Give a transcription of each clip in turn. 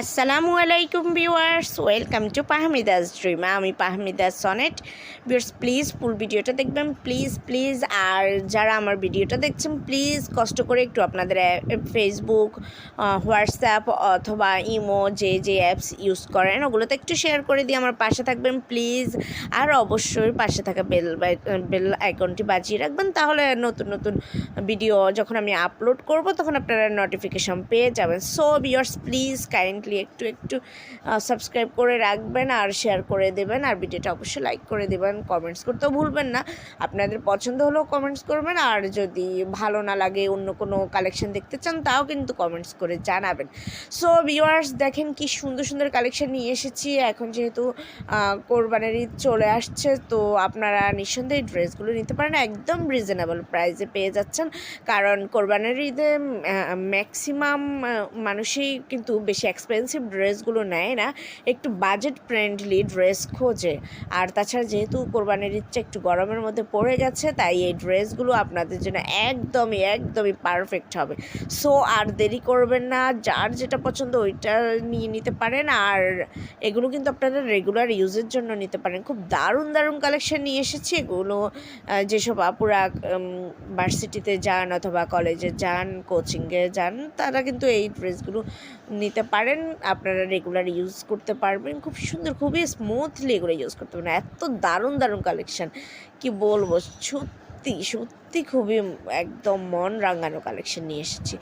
আসসালামু আলাইকুম viewers, welcome to পাহমিদাস ড্রিম। আমি পাহমিদাস সনেট। ভিউয়ার্স, প্লিজ ফুল ভিডিওটা দেখবেন, প্লিজ প্লিজ। আর যারা আমার ভিডিওটা দেখছেন, প্লিজ কষ্ট করে একটু আপনাদের ফেসবুক হোয়াটসঅ্যাপ অথবা ইমো যে যে অ্যাপস ইউজ করেন, ওগুলোতে একটু শেয়ার করে দিয়ে আমার পাশে থাকবেন, প্লিজ। আর অবশ্যই পাশে থাকা বেল বেল আইকনটি বাজিয়ে রাখবেন, তাহলে নতুন নতুন ভিডিও যখন আমি আপলোড করব, তখন আপনারা নোটিফিকেশন পেয়ে যাবেন। সো ভিউয়ার্স প্লিজ কাইন্ডলি একটু একটু সাবস্ক্রাইব করে রাখবেন আর শেয়ার করে দেবেন। আর ভিডিওটা অবশ্যই লাইক করে দেবেন কমেন্টস করতেও ভুলবেন না। আপনাদের পছন্দ হলেও কমেন্টস করবেন। আর যদি ভালো না লাগে, অন্য কোনো কালেকশন দেখতে চান, তাও কিন্তু কমেন্টস করে জানাবেন। সো ভিউয়ার্স দেখেন কি সুন্দর সুন্দর কালেকশন নিয়ে এসেছি। এখন যেহেতু কোরবানির ঈদ চলে আসছে, তো আপনারা নিঃসন্দেহে ড্রেসগুলো নিতে পারেন। একদম রিজনেবল প্রাইসে পেয়ে যাচ্ছেন। কারণ কোরবানের ঈদে ম্যাক্সিমাম মানুষই কিন্তু বেশি এক্সপেন্সিভ ড্রেসগুলো নেয় না, একটু বাজেট ফ্রেন্ডলি ড্রেস খোঁজে। আর তাছাড়া যেহেতু কোরবানির ঈদটা একটু গরমের মধ্যে পড়ে গেছে, তাই এই ড্রেসগুলো আপনাদের জন্য একদমই একদমই পারফেক্ট হবে। সো আর দেরি করবেন না, যার যেটা পছন্দ ওইটা নিয়ে নিতে পারেন, আর এগুলো কিন্তু আপনারা রেগুলার ইউজের জন্য নিতে পারেন। খুব দারুণ দারুণ কালেকশন নিয়ে এসেছি। এগুলো যেসব আপুরা ভার্সিটিতে যান অথবা কলেজে যান কোচিংয়ে যান, তারা কিন্তু এই ড্রেসগুলো নিতে পারেন। আপনারা রেগুলার ইউজ করতে পারবেন। খুব সুন্দর, খুবই স্মুথলি এগুলো ইউজ করতে পারেন এত দারুণ দারুণ কালেকশান কি বলব? সত্যি সত্যি। খুবই একদম মন রাঙানো কালেকশন নিয়ে এসেছি।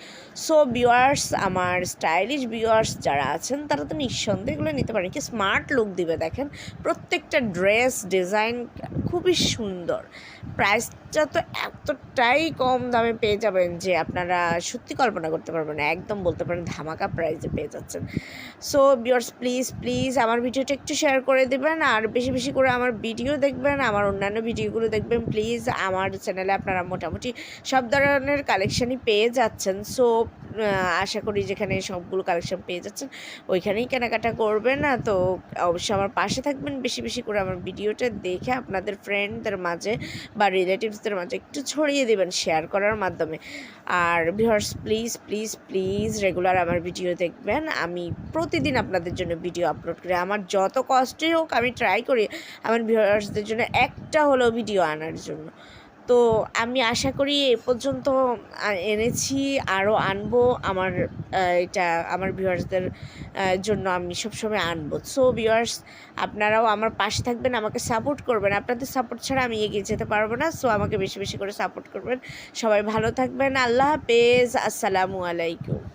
সো ভিউয়ার্স আমার স্টাইলিশ ভিউয়ার্স যারা আছেন, তারা তো নিঃসন্দেহে এগুলো নিতে পারেন। কি স্মার্ট লুক দিবে দেখেন। প্রত্যেকটা ড্রেস ডিজাইন খুবই সুন্দর। প্রাইসটা তো এতটাই কম দামে পেয়ে যাবেন যে আপনারা সত্যি কল্পনা করতে পারবেন একদম বলতে পারেন ধামাকা প্রাইসে পেয়ে যাচ্ছেন। সো বিয়ার্স প্লিজ প্লিজ আমার ভিডিওটা একটু শেয়ার করে দেবেন। আর বেশি বেশি করে আমার ভিডিও দেখবেন, আমার অন্যান্য ভিডিওগুলো দেখবেন। প্লিজ আমার চ্যানেলে আপনারা মোটামুটি সব ধরনের কালেকশানই পেয়ে যাচ্ছেন। সো আশা করি যেখানে সবগুলো কালেকশন পেয়ে যাচ্ছেন, ওইখানেই কেনাকাটা করবেন। না তো অবশ্যই আমার পাশে থাকবেন। বেশি বেশি করে আমার ভিডিওটা দেখে আপনাদের ফ্রেন্ডদের মাঝে বা রিলেটিভসদের মাঝে একটু ছড়িয়ে দেবেন শেয়ার করার মাধ্যমে। আর viewers please please please regular আমার ভিডিও দেখবেন। আমি প্রতিদিন আপনাদের জন্য ভিডিও আপলোড করি। আমার যত কষ্টই হোক আমি ট্রাই করি, আমার ভিউয়ার্সদের জন্য একটা হলেও ভিডিও আনার জন্য। তো আমি আশা করি এ পর্যন্ত এনেছি আরও আনব আমার এটা আমার ভিউয়ার্সদের জন্য আমি সবসময় আনব। সো ভিউয়ার্স আপনারাও আমার পাশে থাকবেন, আমাকে সাপোর্ট করবেন। আপনাদের সাপোর্ট ছাড়া আমি এগিয়ে যেতে পারব না সো আমাকে বেশি বেশি করে সাপোর্ট করবেন। সবাই ভালো থাকবেন। আল্লাহ হাফেজ। আসসালামু আলাইকুম।